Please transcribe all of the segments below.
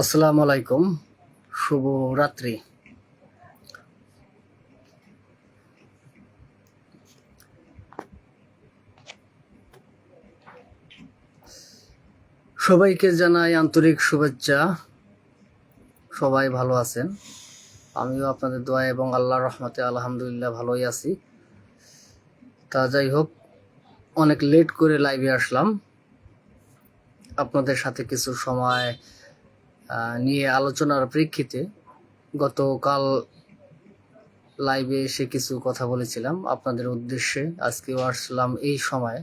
আসসালামু আলাইকুম। শুভ রাত্রি। সবাইকে জানাই আন্তরিক শুভেচ্ছা। সবাই ভালো আছেন? আমিও আপনাদের দোয়া এবং আল্লাহর রহমতে আলহামদুলিল্লাহ ভালোই আছি। তা যাই হোক, অনেক লেট করে লাইভে আসলাম। আপনাদের সাথে কিছু সময় নিয়ে আলোচনার প্রেক্ষিতে গতকাল লাইভে এসে কিছু কথা বলেছিলাম আপনাদের উদ্দেশ্যে। আজকেও আসলাম এই সময়।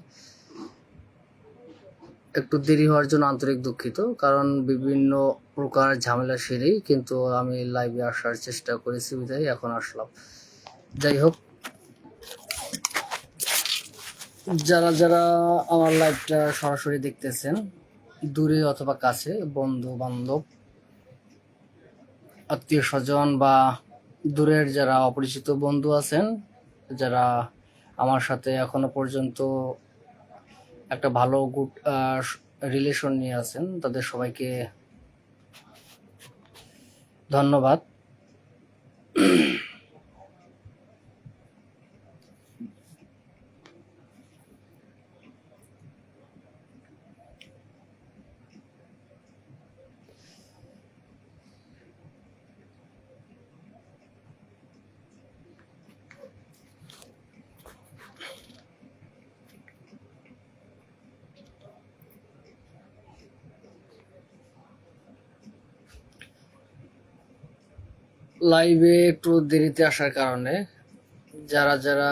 একটু দেরি হওয়ার জন্য আন্তরিক দুঃখিত, কারণ বিভিন্ন প্রকার ঝামেলা সেরেই কিন্তু আমি লাইভে আসার চেষ্টা করেছি বিধায় এখন আসলাম। যাই হোক, যারা যারা আমার লাইভটা সরাসরি দেখতেছেন, দূরে অথবা কাছে বন্ধু বান্ধব আত্মীয় স্বজন বা দূরের যারা অপরিচিত বন্ধু আছেন, যারা আমার সাথে এখনও পর্যন্ত একটা ভালো গুড রিলেশন নিয়ে আছেন, তাদের সবাইকে ধন্যবাদ। লাইভে একটু দেরিতে আসার কারণে যারা যারা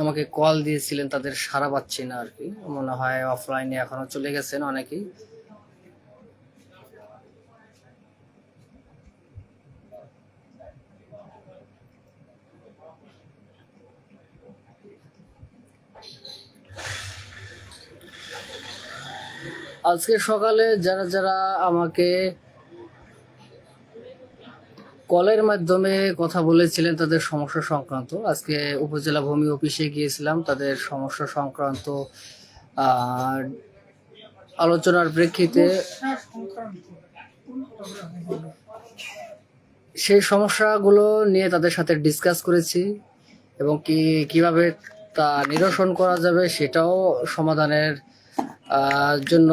আমাকে কল দিয়েছিলেন তাদের সারা পাচ্ছি না আর কি মনে হয় অফলাইনে এখনও চলে গেছেন অনেকেই। আজকে সকালে যারা যারা আমাকে কলের মাধ্যমে কথা বলেছিলেন তাদের সমস্যা সংক্রান্ত। আজকে উপজেলা ভূমি অফিসে গিয়েছিলাম, তাদের সমস্যা সংক্রান্ত আলোচনার প্রেক্ষিতে সেই সমস্যাগুলো নিয়ে তাদের সাথে ডিসকাস করেছি এবং কি, কীভাবে তা নিরসন করা যাবে সেটাও সমাধানের জন্য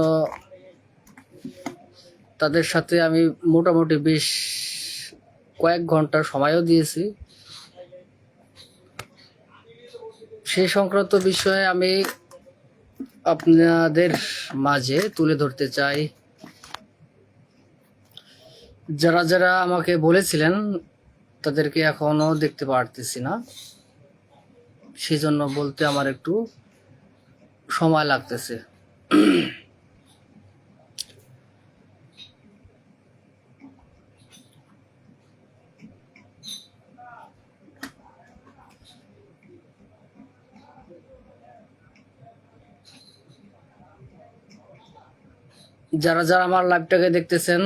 তাদের সাথে আমি মোটামুটি বেশ কয়েক ঘণ্টা সময়ও দিয়েছি। সেই সংক্রান্ত বিষয়ে আমি আপনাদের মাঝে তুলে ধরতে চাই। যারা যারা আমাকে বলেছিলেন, তাদেরকে এখনও দেখতে পারতেছি না। সেই জন্য বলতে আমার একটু সময় লাগতেছে। যারা যারা আমার লাইভটাকে দেখতেছেন,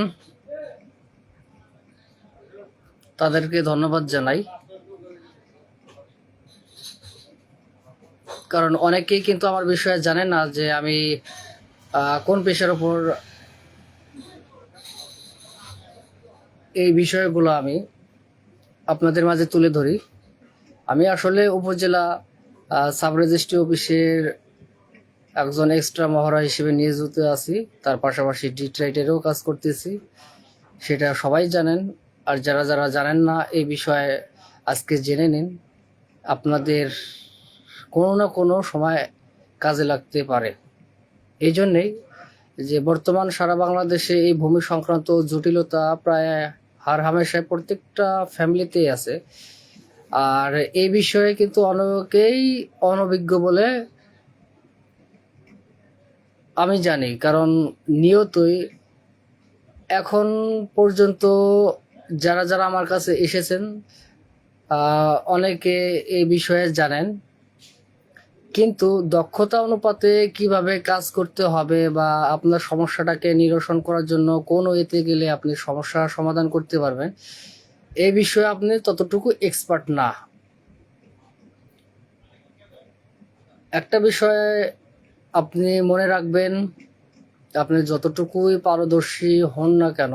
তাদেরকে ধন্যবাদ জানাই। কারণ অনেকেই কিন্তু আমার বিষয়ে জানে না যে আমি কোন পেশার উপর এই বিষয়গুলো আমি আপনাদের মাঝে তুলে ধরি। আমি আসলে উপজেলা সাব রেজিস্ট্রি অফিসের একজন এক্সট্রা মহড়া হিসেবে নিয়োজিত আছি, তার পাশাপাশি ডিট্রাইটেরও কাজ করতেছি। সেটা সবাই জানেন, আর যারা যারা জানেন না এই বিষয়ে আজকে জেনে নিন, আপনাদের কোনো না কোনো সময় কাজে লাগতে পারে। এই জন্যেই যে বর্তমান সারা বাংলাদেশে এই ভূমি সংক্রান্ত জটিলতা প্রায় হার হামেশায় প্রত্যেকটা ফ্যামিলিতেই আছে। আর এই বিষয়ে কিন্তু অনেকেই অনভিজ্ঞ বলে আমি জানি, কারণ নিয়তই এখন পর্যন্ত যারা যারা আমার কাছে এসেছেন অনেকে এই বিষয়ে জানেন। কিন্তু দক্ষতা অনুপাতে কীভাবে কাজ করতে হবে বা আপনার সমস্যাটাকে নিরসন করার জন্য কোন ওয়েতে গেলে আপনি সমস্যার সমাধান করতে পারবেন এই বিষয়ে আপনি ততটুকু এক্সপার্ট না। একটা বিষয়ে আপনি মনে রাখবেন, আপনি যতটুকুই পারদর্শী হন না কেন,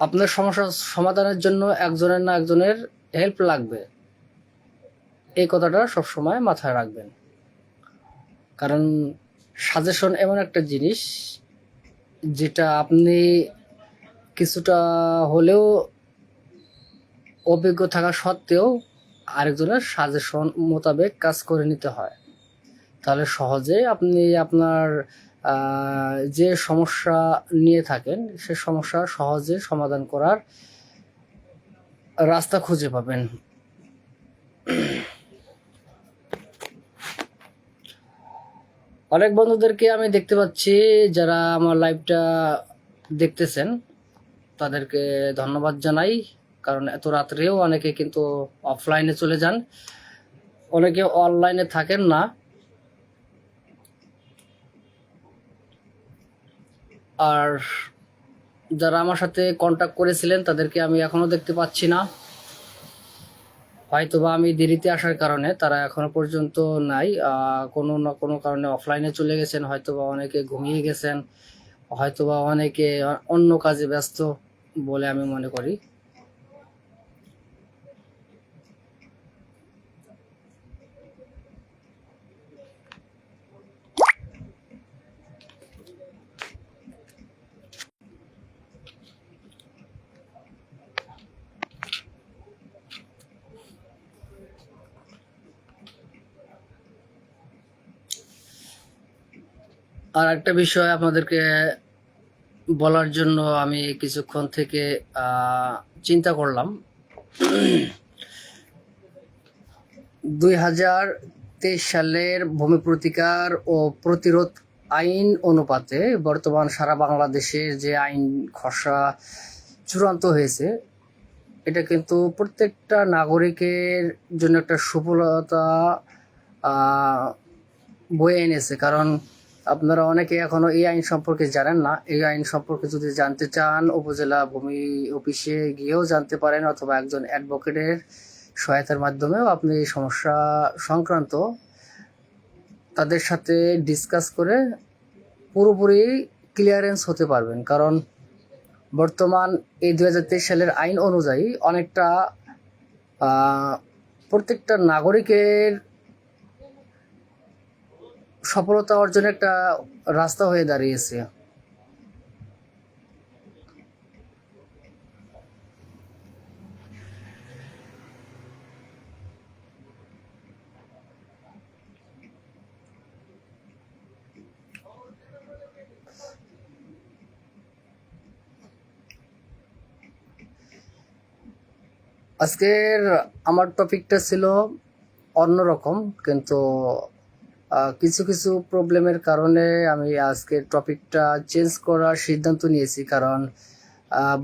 আপনার সমস্যা সমাধানের জন্য একজনের না একজনের হেল্প লাগবে। এই কথাটা সবসময় মাথায় রাখবেন। কারণ সাজেশন এমন একটা জিনিস, যেটা আপনি কিছুটা হলেও অভিজ্ঞ থাকা সত্ত্বেও আরেকজনের সাজেশন মোতাবেক কাজ করে নিতে হয়। তাহলে সহজে আপনি আপনার যে সমস্যা নিয়ে থাকেন, সে সমস্যা সহজে সমাধান করার রাস্তা খুঁজে পাবেন। অনেক বন্ধুদেরকে আমি দেখতে পাচ্ছি যারা আমার লাইভটা দেখতেছেন, তাদেরকে ধন্যবাদ জানাই, কারণ এত রাত্রেও অনেকে কিন্তু অফলাইনে চলে যান। অনেকে অনলাইনে থাকেন না। আর যারা আমার সাথে কন্ট্যাক্ট করেছিলেন, তাদেরকে আমি এখনও দেখতে পাচ্ছি না। হয়তোবা আমি দেরিতে আসার কারণে তারা এখনও পর্যন্ত নাই। কোনো না কোনো কারণে অফলাইনে চলে গেছেন, হয়তোবা অনেকে ঘুমিয়ে গেছেন, হয়তোবা অনেকে অন্য কাজে ব্যস্ত বলে আমি মনে করি। আর একটা বিষয় আপনাদেরকে বলার জন্য আমি কিছুক্ষণ থেকে চিন্তা করলাম। দুই হাজার তেইশ সালের ভূমি প্রতিকার ও প্রতিরোধ আইন অনুপাতে বর্তমান সারা বাংলাদেশের যে আইন খসড়া চূড়ান্ত হয়েছে, এটা কিন্তু প্রত্যেকটা নাগরিকের জন্য একটা সফলতা বয়ে এনেছে। কারণ আপনারা অনেকে এখনও এই আইন সম্পর্কে জানেন না। এই আইন সম্পর্কে যদি জানতে চান, উপজেলা ভূমি অফিসে গিয়েও জানতে পারেন অথবা একজন অ্যাডভোকেটের সহায়তার মাধ্যমেও আপনি এই সমস্যা সংক্রান্ত তাদের সাথে ডিসকাস করে পুরোপুরি ক্লিয়ারেন্স হতে পারবেন। কারণ বর্তমান এই দুহাজার তেইশ সালের আইন অনুযায়ী অনেকটা প্রত্যেকটা নাগরিকের সফলতা অর্জনের একটা রাস্তা হয়ে দাঁড়িয়েছে। আজকের আমার টপিকটা ছিল অন্যরকম কিন্তু কিছু কিছু প্রবলেমের কারণে আমি আজকে টপিকটা চেঞ্জ করার সিদ্ধান্ত নিয়েছি, কারণ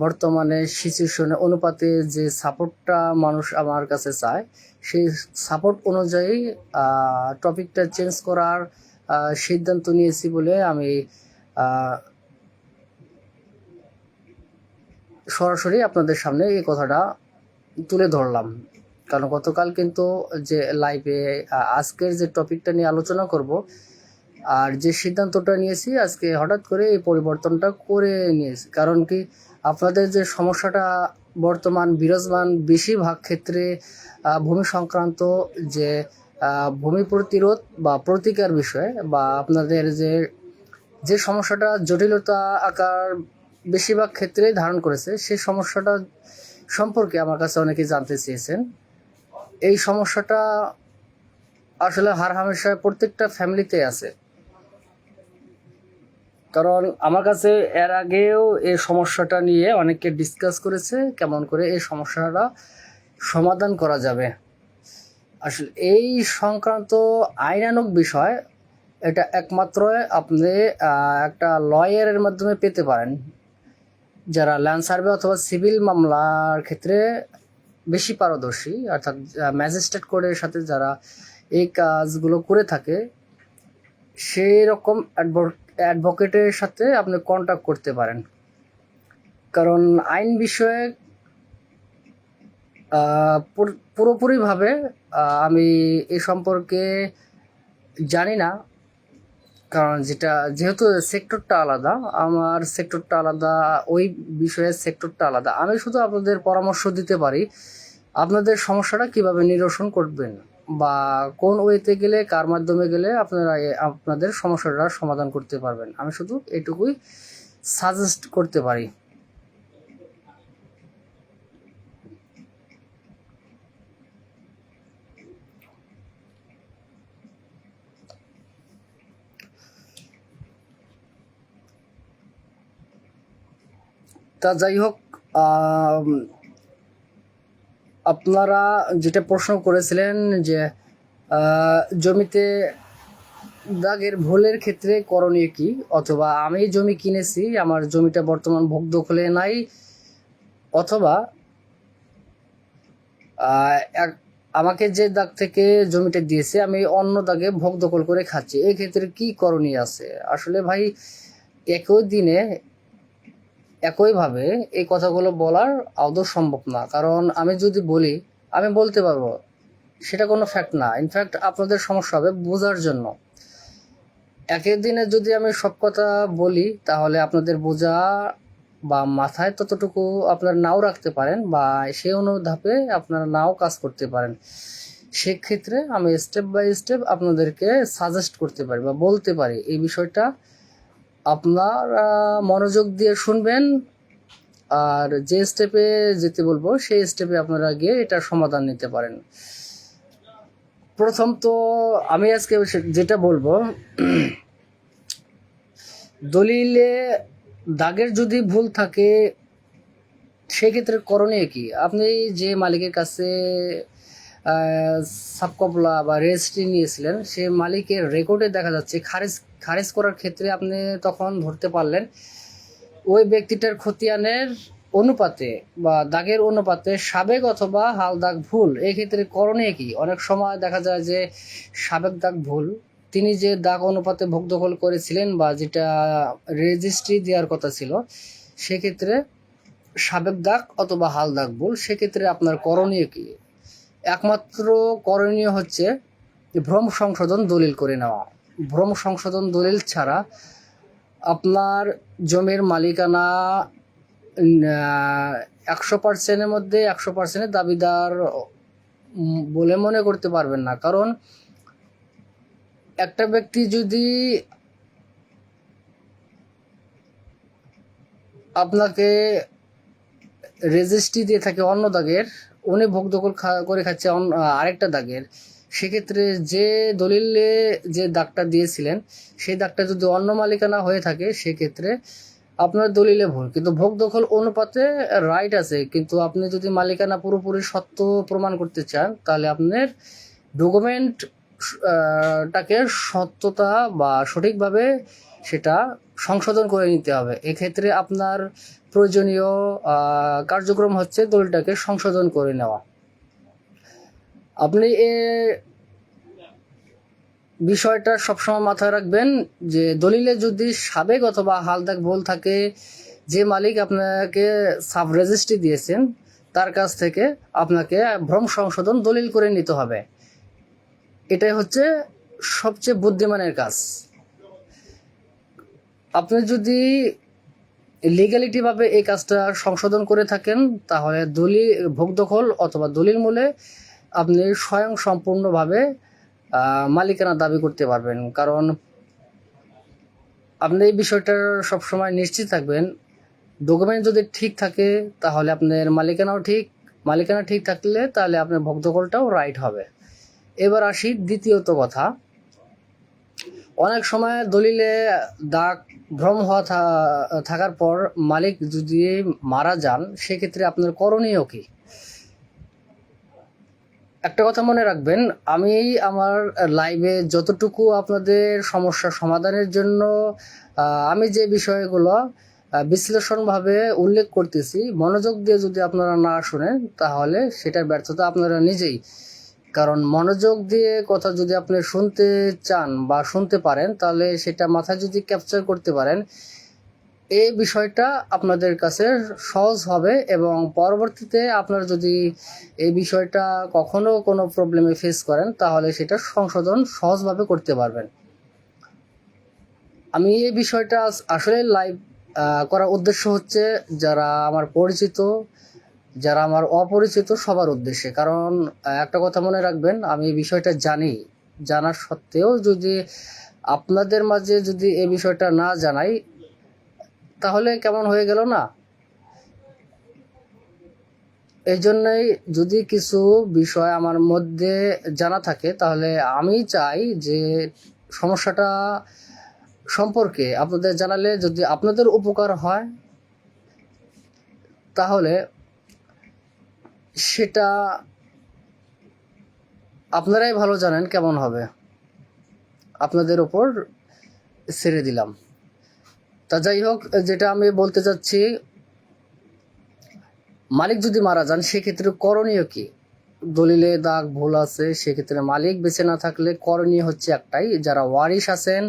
বর্তমানে সিচুয়েশনে অনুপাতে যে সাপোর্টটা মানুষ আমার কাছে চায়, সেই সাপোর্ট অনুযায়ী টপিকটা চেঞ্জ করার সিদ্ধান্ত নিয়েছি বলে আমি সরাসরি আপনাদের সামনে এই কথাটা তুলে ধরলাম। কারণ গতকাল কিন্তু যে লাইভে আজকের যে টপিকটা নিয়ে আলোচনা করব, আর যে সিদ্ধান্তটা নিয়েছি, আজকে হঠাৎ করে এই পরিবর্তনটা করে নিয়েছি। কারণ কি, আপনাদের যে সমস্যাটা বর্তমান বিরাজমান, বেশিরভাগ ক্ষেত্রে ভূমি সংক্রান্ত যে ভূমি প্রতিরোধ বা প্রতিকার বিষয়ে বা আপনাদের যে যে সমস্যাটা জটিলতা আকার বেশিরভাগ ক্ষেত্রেই ধারণ করেছে সেই সমস্যাটা সম্পর্কে আমার কাছে অনেকে জানতে চেয়েছেন। এই সমস্যাটা আসলে হার হামেশা প্রত্যেকটা ফ্যামিলিতে আছে। কারণ আমার কাছে এর আগেও এই সমস্যাটা নিয়ে অনেকে ডিসকাস করেছে, কেমন করে এই সমস্যাটা সমাধান করা যাবে। আসলে এই সংক্রান্ত আইনানুক বিষয়, এটা একমাত্র আপনি একটা লয়ারের মাধ্যমে পেতে পারেন। যারা ল্যান্ড সার্ভে অথবা সিভিল মামলার ক্ষেত্রে বেশি পারদর্শী, অর্থাৎ ম্যাজিস্ট্রেট কোর্টের সাথে যারা এই কাজগুলো করে থাকে সেই রকম অ্যাডভোকেটের সাথে আপনি কন্ট্যাক্ট করতে পারেন। কারণ আইন বিষয়ে পুরোপুরিভাবে আমি এ সম্পর্কে জানি না। কারণ যেটা, যেহেতু সেক্টরটা আলাদা, আমার সেক্টরটা আলাদা, ওই বিষয়ের সেক্টরটা আলাদা। আমি শুধু আপনাদের পরামর্শ দিতে পারি, আপনাদের সমস্যাটা কীভাবে নিরসন করবেন বা কোন ওয়েতে গেলে, কার মাধ্যমে গেলে আপনারা আপনাদের সমস্যাটা সমাধান করতে পারবেন। আমি শুধু এটুকুই সাজেস্ট করতে পারি। তা যাই হোক আপনারা যেটা প্রশ্ন করেছিলেন যে জমিতে দাগের ভুলের ক্ষেত্রে করণীয় কি? অথবা আমি জমি কিনেছি, আমার জমিটা বর্তমান ভোগ দখলে নাই, অথবা আমাকে যে দাগ থেকে জমিটা দিয়েছে, আমি অন্য দাগে ভোগ দখল করে খাচ্ছি। এক্ষেত্রে ক্ষেত্রে কি করণীয় আছে? আসলে ভাই, একই দিনে একইভাবে এই কথাগুলো বলার আদৌ সম্ভব না। কারণ আমি যদি বলি, আমি বলতে পারব, সেটা কোনো ফ্যাক্ট না। ইনফ্যাক্ট আপনাদের সমস্যা হবে বোঝার জন্য। একের দিনে যদি আমি সব কথা বলি, তাহলে আপনাদের বোঝা বা মাথায় ততটুকু আপনার নাও রাখতে পারেন বা সেই অনুধাপে আপনারা নাও কাজ করতে পারেন। সেক্ষেত্রে আমি স্টেপ বাই স্টেপ আপনাদেরকে সাজেস্ট করতে পারি বা বলতে পারি এই বিষয়টা আপনারা মনোযোগ দিয়ে শুনবেন, আর যে স্টেপে যেতে বলব, সেই স্টেপে আপনারা গিয়ে এটার সমাধান নিতে পারেন। প্রথম তো আমি আজকে যেটা বলব, দলিলে দাগের যদি ভুল থাকে, সেক্ষেত্রে করণীয় কি? আপনি যে মালিকের কাছে সাবকপলা বা রেজিস্ট্রি নিয়েছিলেন, সে মালিকের রেকর্ডে দেখা যাচ্ছে খারিজ খারিজ করার ক্ষেত্রে আপনি তখন ধরতে পারলেন, ওই ব্যক্তিটার খতিয়ানের অনুপাতে বা দাগের অনুপাতে সাবেক অথবা হাল দাগ ভুল। এক্ষেত্রে করণীয় কি? অনেক সময় দেখা যায় যে সাবেক দাগ ভুল, তিনি যে দাগ অনুপাতে ভোগ দখল করেছিলেন বা যেটা রেজিস্ট্রি দেওয়ার কথা ছিল, সেক্ষেত্রে সাবেক দাগ অথবা হাল দাগ ভুল, সেক্ষেত্রে আপনার করণীয় কি? একমাত্র করণীয় হচ্ছে ভ্রম সংশোধন দলিল করে নেওয়া। ভ্রম সংশোধন দলিল ছাড়া আপনার জমির মালিকানা একশো পার্সেন্টের মধ্যে একশো পার্সেন্টের দাবিদার বলে মনে করতে পারবেন না। কারণ একটা ব্যক্তি যদি আপনাকে রেজিস্ট্রি দিয়ে থাকে অন্য দাগের, উনি ভোগ দখল করে খাচ্ছে আরেকটা দাগের সেক্ষেত্রে যে দলিলে যে দাগটা দিয়েছিলেন, সেই দাগটা যদি অন্য মালিকানা হয়ে থাকে, সেক্ষেত্রে আপনার দলিলে ভুল। কিন্তু ভোগ দখল অনুপাতে রাইট আছে, কিন্তু আপনি যদি মালিকানা পুরোপুরি সত্য প্রমাণ করতে চান, তাহলে আপনার ডকুমেন্ট টাকে সত্যতা বা সঠিকভাবে সেটা সংশোধন করে নিতে হবে। এক্ষেত্রে আপনার প্রয়োজনীয় কার্যক্রম হচ্ছে দলিলটাকে সংশোধন করে নেওয়া। আপনি এ বিষয়টা সবসময় মাথায় রাখবেন যে দলিলে যদি সাবেক অথবা হালদাক ভুল থাকে, যে মালিক আপনাকে সাব রেজিস্ট্রি দিয়েছেন, তার কাছ থেকে আপনাকে ভ্রম সংশোধন দলিল করে নিতে হবে। এটাই হচ্ছে সবচেয়ে বুদ্ধিমানের কাজ। আপনি যদি লিগ্যালিটিভাবে এই কাজটা সংশোধন করে থাকেন, তাহলে দলিল, ভোগ দখল অথবা দলিল মূলে আপনি স্বয়ং সম্পূর্ণভাবে মালিকানা দাবি করতে পারবেন। কারণ আপনি এই বিষয়টার সবসময় নিশ্চিত থাকবেন। ডকুমেন্ট যদি ঠিক থাকে, তাহলে আপনার মালিকানাও ঠিক। মালিকানা ঠিক থাকলে তাহলে আপনার ভোগ দখলটাও রাইট হবে। এবার আসি দ্বিতীয়ত কথা। অনেক সময় দলিলে দাগ ভ্রম হওয়া থাকার পর মালিক যদি মারা যান, সেক্ষেত্রে আপনার করণীয় কি? একটা কথা মনে রাখবেন, আমি আমার লাইভে যতটুকু আপনাদের সমস্যা সমাধানের জন্য আমি যে বিষয়গুলো বিশ্লেষণভাবে উল্লেখ করতেছি, মনোযোগ দিয়ে যদি আপনারা না শুনেন, তাহলে সেটার ব্যর্থতা আপনারা নিজেই। কারণ মনোযোগ দিয়ে কথা যদি আপনি শুনতে চান বা শুনতে পারেন, তাহলে সেটা মাথায় যদি ক্যাপচার করতে পারেন এই বিষয়টা আপনাদের কাছে সহজ হবে এবং পরবর্তীতে আপনারা যদি এই বিষয়টা কখনো কোনো প্রবলেমে ফেস করেন, তাহলে সেটা সংশোধন সহজভাবে করতে পারবেন। আমি এই বিষয়টা আসলে লাইভ করার উদ্দেশ্য হচ্ছে যারা আমার পরিচিত, যারা আমার অপরিচিত সবার উদ্দেশ্যে। কারণ একটা কথা মনে রাখবেন, আমি এই বিষয়টা জানি। জানার সত্ত্বেও যদি আপনাদের মাঝে যদি এই বিষয়টা না জানাই তাহলে কেমন হয়ে গেল না? এই জন্যই যদি কিছু বিষয় আমার মধ্যে জানা থাকে, তাহলে আমি চাই যে সমস্যাটা সম্পর্কে আপনাদের জানালে যদি আপনাদের উপকার হয়, তাহলে সেটা আপনারাই ভালো জানেন কেমন হবে। আপনাদের ওপর ছেড়ে দিলাম। তা যাই হোক, যেটা আমি বলতে চাচ্ছি, মালিক যদি মারা যান, সেক্ষেত্রে করণীয় কি? দলিলে দাগ, ভুল আছে, সেক্ষেত্রে মালিক বেঁচে না থাকলে করণীয় হচ্ছে একটাই, যারা ওয়ারিশ আছেন,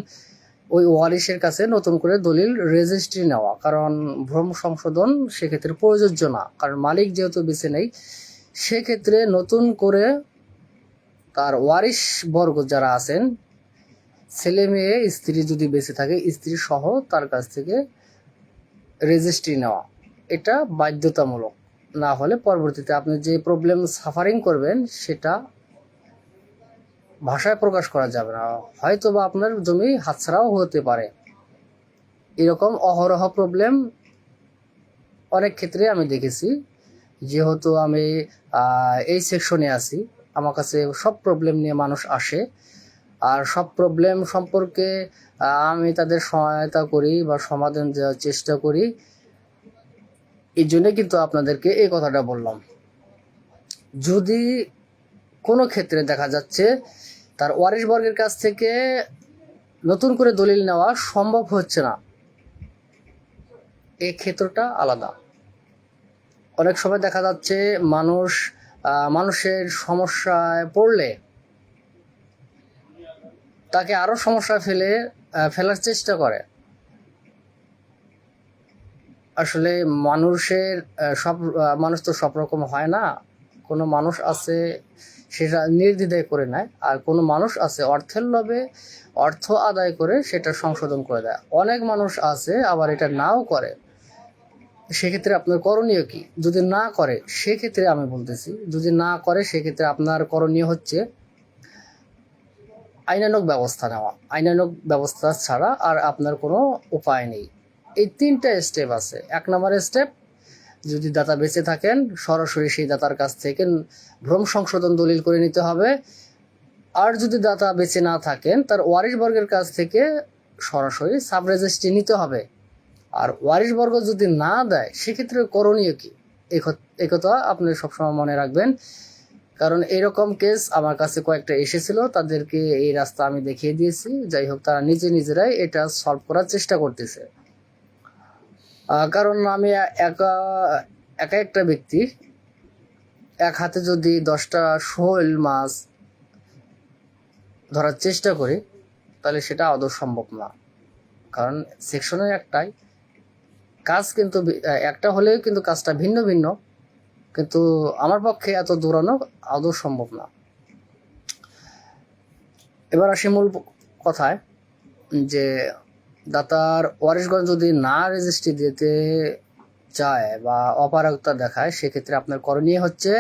ওই ওয়ারিশের কাছে নতুন করে দলিল রেজিস্ট্রি নেওয়া। কারণ ভ্রম সংশোধন সেক্ষেত্রে প্রযোজ্য না। কারণ মালিক যেহেতু বেছে নেই, সেক্ষেত্রে নতুন করে তার ওয়ারিশ বর্গ যারা আছেন ছেলে মেয়ে, স্ত্রী যদি বেঁচে থাকে, স্ত্রী সহ তার কাছ থেকে রেজিস্ট্রি নেওয়া। এটা বাধ্যতামূলক। না হলে পরবর্তীতে আপনি যে প্রবলেম সাফারিং করবেন, সেটা ভাষায় প্রকাশ করা যাবে না। হয়তো বা আপনার জমি হাতছাড়াও হতে পারে। এরকম অহরহ প্রবলেম অনেক ক্ষেত্রে আমি দেখেছি। যেহেতু আমি এই সেকশনে আছি, আমার কাছে সব প্রবলেম নিয়ে মানুষ আসে। আর সব প্রবলেম সম্পর্কে আমি তাদের সহায়তা করি বা সমাধান দেওয়ার চেষ্টা করি। এই জন্যে কিন্তু আপনাদেরকে এই কথাটা বললাম। যদি কোনো ক্ষেত্রে দেখা যাচ্ছে তার ওয়ারিশ বর্গের কাছ থেকে নতুন করে দলিল নেওয়া সম্ভব হচ্ছে না, এই ক্ষেত্রটা আলাদা। অনেক সময় দেখা যাচ্ছে মানুষ মানুষের সমস্যায় পড়লে তাকে আরও সমস্যা ফেলে ফেলার চেষ্টা করে। আসলে মানুষের সব মানুষ তো সব রকম হয় না। কোনো মানুষ আছে, সেটা নির্দ্বিধায় করে নেয়। আর কোনো মানুষ আছে অর্থের লোভে, অর্থ আদায় করে সেটা সংশোধন করে দেয়। অনেক মানুষ আছে, আবার এটা নাও করে। সেক্ষেত্রে আপনার করণীয় কি? যদি না করে, সেক্ষেত্রে আমি বলতেছি, যদি না করে, সেক্ষেত্রে আপনার করণীয় হচ্ছে আইনানুক ব্যবস্থা নেওয়া। আইনানক ব্যবস্থা ছাড়া আর আপনার কোনো উপায় নেই। এই তিনটা স্টেপ আছে। এক নম্বর স্টেপ যদি দাতা বেঁচে থাকেন, সরাসরি সেই দাতার কাছ থেকে ভ্রম সংশোধন দলিল করে নিতে হবে। আর যদি দাতা বেঁচে না থাকেন, তার ওয়ারিশ বর্গের কাছ থেকে সরাসরি সাব রেজিস্ট্রি নিতে হবে। আর ওয়ারিশ বর্গ যদি না দেয়, সেক্ষেত্রে করণীয় কি? এই ক- এই কথা আপনি সবসময় মনে রাখবেন। কারণ এরকম কেস আমার কাছে কয়েকটা এসেছিল, তাদেরকে এই রাস্তা আমি দেখিয়ে দিয়েছি। যাই হোক, তারা নিজে নিজেরাই এটা সলভ করার চেষ্টা করতেছে। কারণ আমি একা একা একটা ব্যক্তি। এক হাতে যদি দশটা শোল মাছ ধরার চেষ্টা করি, তাহলে সেটা আদৌ সম্ভব না। কারণ সেকশনের একটাই। কাজ কিন্তু একটা হলেও কিন্তু কাজটা ভিন্ন ভিন্ন। কিন্তু আমার পক্ষে এত দৌড়ানো আদৌ সম্ভব না। এবার আসি মূল কথায়, যে দাতার ওয়ারিশগঞ্জ যদি না রেজিস্ট্রি দিতে চায় বা অপারগতা দেখায়, সেক্ষেত্রে আপনার করণীয় হচ্ছে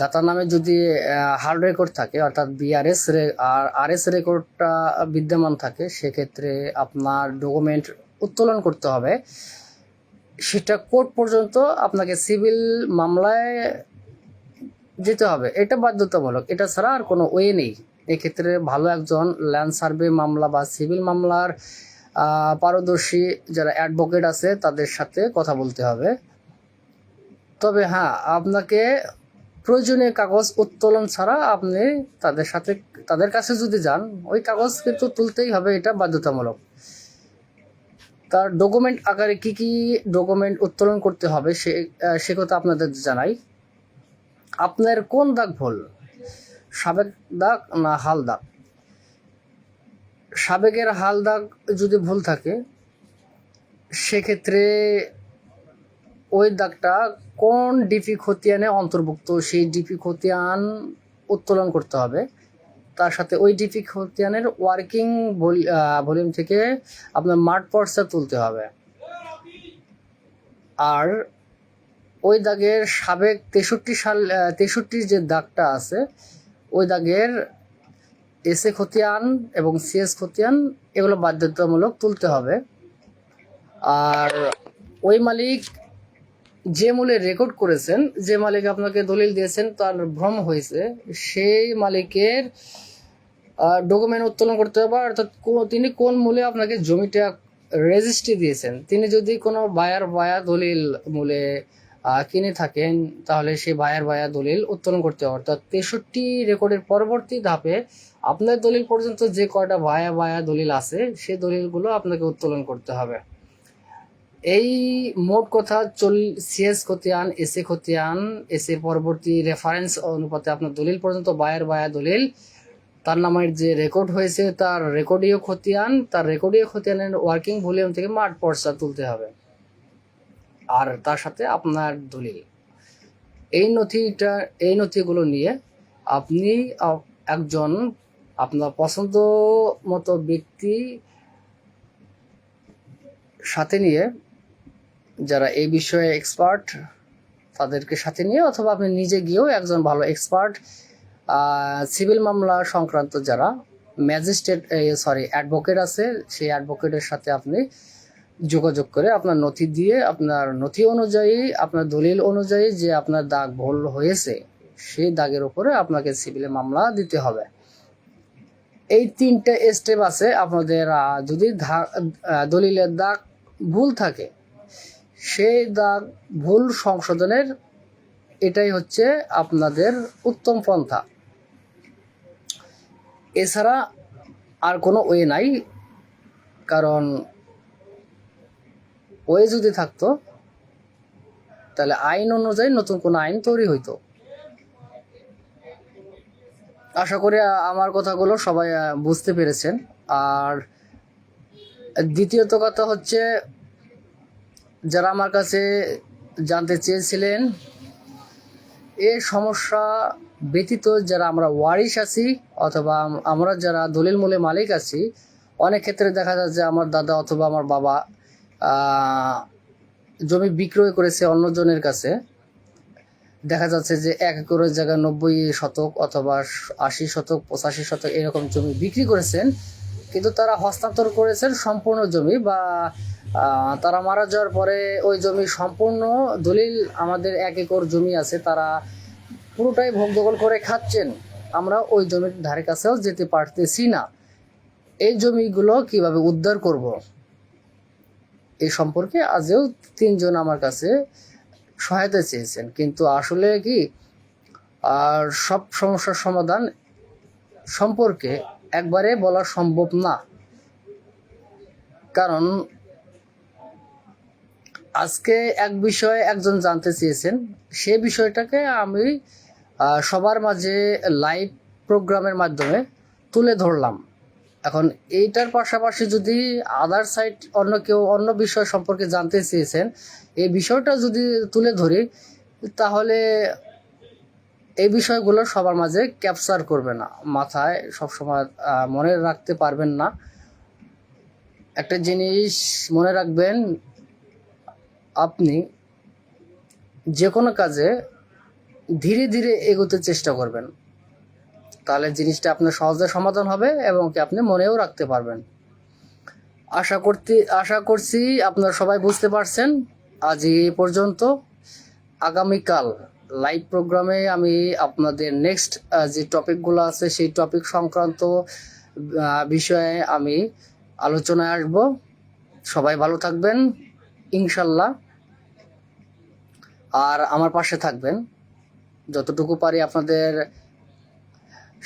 দাতার নামে যদি হার্ড রেকর্ড থাকে, অর্থাৎ বিআরএস আর আরএস রেকর্ডটা বিদ্যমান থাকে, সেক্ষেত্রে আপনার ডকুমেন্ট উত্তোলন করতে হবে। সেটা কোর্ট পর্যন্ত আপনাকে সিভিল মামলায় যেতে হবে। এটা বাধ্যতামূলক। এটা ছাড়া আর কোনো ওয়ে নেই। এক্ষেত্রে ভালো একজন ল্যান্ড সার্ভে মামলা বা সিভিল মামলার পারদর্শী যারা অ্যাডভোকেট আছে তাদের সাথে কথা বলতে হবে। তবে হ্যাঁ আপনাকে প্রয়োজনীয় কাগজ উত্তোলন ছাড়া আপনি তাদের সাথে, তাদের কাছে যদি যান, ওই কাগজ কিন্তু তুলতেই হবে। এটা বাধ্যতামূলক। তার ডকুমেন্ট আকারে কি কি ডকুমেন্ট উত্তোলন করতে হবে সে সে কথা আপনাদের জানাই। আপনার কোন দাগ ভুল? সাবেক দাগ না হাল দাগ? সাবেকের হাল দাগ যদি ভুল থাকে, সেক্ষেত্রে ওই দাগটা কোন ডিপি খতিয়ানে অন্তর্ভুক্ত? সেই ডিপি খতিয়ান উত্তোলন করতে হবে। তার সাথে ওই ডিপি খতিয়ানের ওয়ার্কিং ভলিউম থেকে আপনার মার্ট পর্সা তুলতে হবে। আর ওই দাগের সাবেক তেষট্টি সাল তেষট্টির যে দাগটা আছে, ওই দাগের এসএ খতিয়ান এবং সিএস খতিয়ান এগুলো বাধ্যতামূলক তুলতে হবে। আর ওই মালিক যে মূলে রেকর্ড করেছেন, যে মালিক আপনাকে দলিল দিয়েছেন, তার ভ্রম হয়েছে, সেই মালিকের ডকুমেন্ট উত্তোলন করতে হবে। অর্থাৎ তিনি কোন মূলে আপনাকে জমিটা রেজিস্ট্রি দিয়েছেন? তিনি যদি কোনো বায়ার বায়া দলিল মূলে কিনে থাকেন, তাহলে সেই বায়ার বায়া দলিল উত্তোলন করতে হবে। অর্থাৎ তেষট্টি রেকর্ডের পরবর্তী ধাপে আপনার দলিল পর্যন্ত যে কয়টা বায়া বায়া দলিল আছে সেই দলিলগুলো আপনাকে উত্তোলন করতে হবে। এই মোট কথা চল সিএস খতিয়ান এসএ খতিয়ান এসএ পরবর্তী রেফারেন্স অনুপাতে আপনার দলিল পর্যন্ত বায়ার বায়া দলিল তার নামের যে রেকর্ড হয়েছে, তার রেকর্ডীয় খতিয়ান, তার রেকর্ডীয় খতিয়ানের ওয়ার্কিং ভলিউম থেকে মাঠ পর্চা তুলতে হবে। আর তার সাথে আপনার দলিল। এই নথিটা, এই নথিগুলো নিয়ে আপনি একজন আপনার পছন্দ মতো ব্যক্তি সাথে নিয়ে, যারা এই বিষয়ে এক্সপার্ট তাদেরকে সাথে নিয়ে, অথবা আপনি নিজে গিয়েও একজন ভালো এক্সপার্ট সিভিল মামলা সংক্রান্ত যারা ম্যাজিস্ট্রেট সরি অ্যাডভোকেট আছে, সেই অ্যাডভোকেটের সাথে আপনি যোগাযোগ করে আপনার নথি দিয়ে, আপনার নথি অনুযায়ী, আপনার দলিল অনুযায়ী যে আপনার দাগ ভুল হয়েছে, সেই দাগের উপরে আপনাকে সিভিলে মামলা দিতে হবে। এই তিনটে স্টেপ আছে আপনাদের যদি দলিলের দাগ ভুল থাকে, সেই দাগ ভুল সংশোধনের এটাই হচ্ছে আপনাদের উত্তম পন্থা। এছাড়া আর কোনো ওয়ে নাই, কারণ ওয়ে যদি থাকতো, তাহলে আইন অনুযায়ী নতুন কোনো আইন তৈরি হইতো। আশা করি আমার কথাগুলো সবাই বুঝতে পেরেছেন। আর দ্বিতীয়ত কথা হচ্ছে, যারা আমার কাছে জানতে চেয়েছিলেন, এ সমস্যা ব্যতীত যারা আমরা ওয়ারিশ আছি অথবা আমরা যারা দলিল মূলে মালিক আছি, অনেক ক্ষেত্রে দেখা যায় যে আমার দাদা অথবা আমার বাবা জমি বিক্রয় করেছে অন্যজনের কাছে। দেখা যাচ্ছে যে এক একরের জায়গায় নব্বই শতক অথবা আশি শতক, পঁচাশি শতক এরকম জমি বিক্রি করেছেন। কিন্তু তারা হস্তান্তর করেছেন সম্পূর্ণ জমি বা তারা মারা যাওয়ার পরে ওই জমি সম্পূর্ণ দলিল আমাদের এক একর জমি আছে, তারা পুরোটাই ভোগ দখল করে খাচ্ছেন। আমরা ওই জমির ধারে কাছেও যেতে পারতেছি না। এই জমিগুলো কীভাবে উদ্ধার করব? এই সম্পর্কে আজও তিনজন আমার কাছে সহায়তা চেয়েছেন। কিন্তু আসলে কি, আর সব সমস্যার সমাধান সম্পর্কে একবারে বলা সম্ভব না। কারণ আজকে এক বিষয়ে একজন জানতে চেয়েছেন, সে বিষয়টাকে আমি সবার মাঝে লাইভ প্রোগ্রামের মাধ্যমে তুলে ধরলাম। এখন এইটার পাশাপাশি যদি আদার সাইড অন্য কেউ অন্য বিষয় সম্পর্কে জানতে চেয়েছেন, এই বিষয়টা যদি তুলে ধরি, তাহলে এই বিষয়গুলো সবার মাঝে ক্যাপচার করবে না। মাথায় সবসময় মনে রাখতে পারবেন না। একটা জিনিস মনে রাখবেন, আপনি যে কোনো কাজে ধীরে ধীরে এগোতে চেষ্টা করবেন। তাহলে জিনিসটা আপনার সহজে সমাধান হবে এবং আপনি মনেও রাখতে পারবেন। আশা করতে, আশা করছি আপনারা সবাই বুঝতে পারছেন। আজ এই পর্যন্ত। আগামীকাল লাইভ প্রোগ্রামে আমি আপনাদের নেক্সট যে টপিকগুলো আছে সেই টপিক সংক্রান্ত বিষয়ে আমি আলোচনায় আসব। সবাই ভালো থাকবেন, ইনশাল্লাহ। আর আমার পাশে থাকবেন। যতটুকু পারি আপনাদের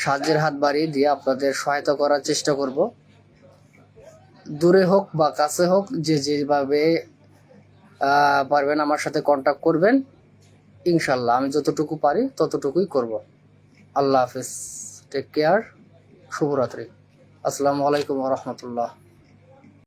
সাহায্যের হাত বাড়িয়ে দিয়ে আপনাদের সহায়তা করার চেষ্টা করব। দূরে হোক বা কাছে হোক, যে যেভাবে পারবেন আমার সাথে কন্ট্যাক্ট করবেন। ইনশাল্লাহ আমি যতটুকু পারি ততটুকুই করব। আল্লাহ হাফিজ। টেক কেয়ার শুভরাত্রি। আসসালামু আলাইকুম রহমতুল্লাহ।